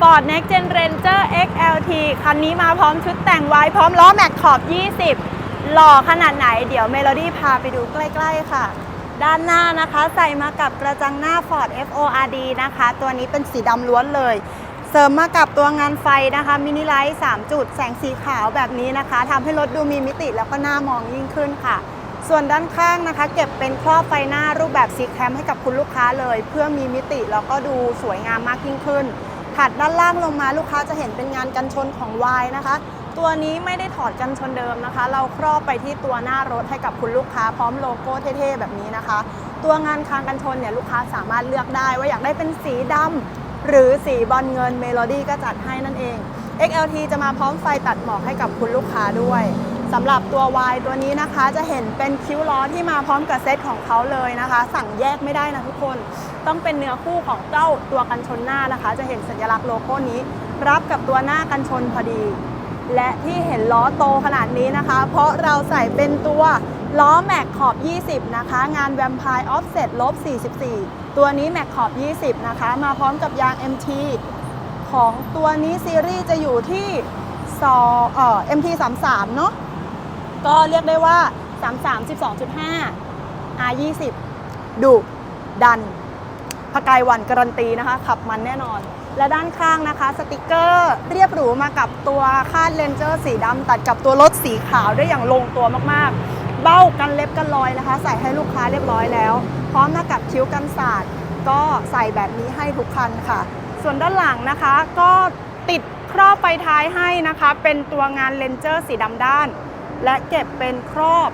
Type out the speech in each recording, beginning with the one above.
Ford Next Gen Ranger XLT คันนี้มาพร้อมชุดแต่งไว้พร้อมล้อแม็กขอบ 20 หล่อขนาดไหน เดี๋ยวเมโลดี้พาไปดูใกล้ ๆ ค่ะ ด้านหน้านะคะใส่มากับกระจังหน้า Ford FORD นะคะ ตัวนี้เป็นสีดำล้วนเลย เสริมมากับตัวงานไฟนะคะมินิไลท์3 จุด แสงสีขาวแบบนี้นะคะทำให้รถดูมีมิติแล้วก็น่ามองยิ่งขึ้นค่ะส่วนด้านข้างนะคะ เก็บเป็นครอบไฟหน้ารูปแบบซีแคมให้กับคุณลูกค้าเลย เพื่อมีมิติแล้วก็ดูสวยงามมากยิ่งขึ้น ถัดด้านล่างลงมาลูกค้าจะเห็นเป็นงานกันชนของ Y นะคะ ตัวนี้ไม่ได้ถอดกันชนเดิมนะคะ เราครอบไปที่ตัวหน้ารถให้กับคุณลูกค้าพร้อมโลโก้เท่ๆแบบนี้นะคะ ตัวงานคางกันชนเนี่ยลูกค้าสามารถเลือกได้ว่าอยากได้เป็นสีดำหรือสีบอลเงินเมโลดี้ก็จัดให้นั่นเอง XLT จะมาพร้อมไฟตัดหมอกให้กับคุณลูกค้าด้วย สำหรับตัว Y ตัวนี้นะคะจะเห็นเป็นคิ้วล้อที่มาพร้อมกับเซตของเขาเลยนะคะ สั่งแยกไม่ได้นะทุกคน ต้องเป็นเนื้อคู่ของเจ้าตัวกันชนหน้านะคะ จะเห็นสัญลักษณ์โลโก้นี้ รับกับตัวหน้ากันชนพอดี และที่เห็นล้อโตขนาดนี้นะคะ เพราะเราใส่เป็นตัวล้อแม็กขอบ 20 นะคะ งานแวมไพร์ออฟเซ็ตลบ 44 ตัวนี้แม็กขอบ 20 นะคะ มาพร้อมกับยาง MT ของตัวนี้ซีรีส์จะอยู่ที่ซอเอ่อ MT 33 เนอะ ก็เรียกได้ว่า 33 12.5 R 20ดุดันพกายวันการันตีนะคะ ขับมันแน่นอน และด้านข้างนะคะ สติกเกอร์เรียบหรูมากับตัวคาดเลนเจอร์สีดำตัดกับตัวรถสีขาวได้อย่างลงตัวมากๆ เบ้ากันเล็บกันรอยนะคะ ใส่ให้ลูกค้าเรียบร้อยแล้ว พร้อมมากับคิ้วกันศาสตร์ก็ใส่แบบนี้ให้ทุกคันค่ะ ส่วนด้านหลังนะคะก็ติดครอบไฟท้ายให้นะคะ เป็นตัวงานเลนเจอร์สีดำด้าน และเก็บเป็นครอบ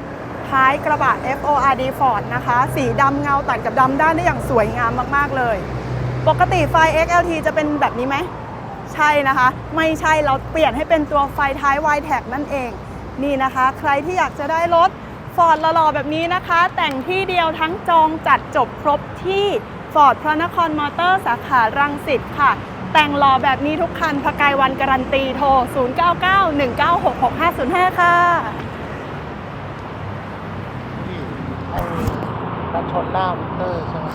ท้ายกระบะ FORD Ford นะคะ สีดำเงาตัดกับดำด้านได้อย่างสวยงามมากๆเลย ปกติไฟ XLT จะเป็นแบบนี้ไหม ใช่นะคะ ไม่ใช่เราเปลี่ยนให้เป็นตัวไฟท้าย y t a g นั่นเอง นี่นะคะ ใครที่อยากจะได้รถ Ford หล่อๆแบบนี้นะคะ แต่งที่เดียวทั้งจองจัดจบครบที่ Ford พระนครมอเตอร์สาขารังสิตค่ะ แต่งหล่อแบบนี้ทุกคันพกายวันการันตีโทร 0991966505 ค่ะ ที่ไอ้กันชนหน้ามิเตอร์ใช่ไหม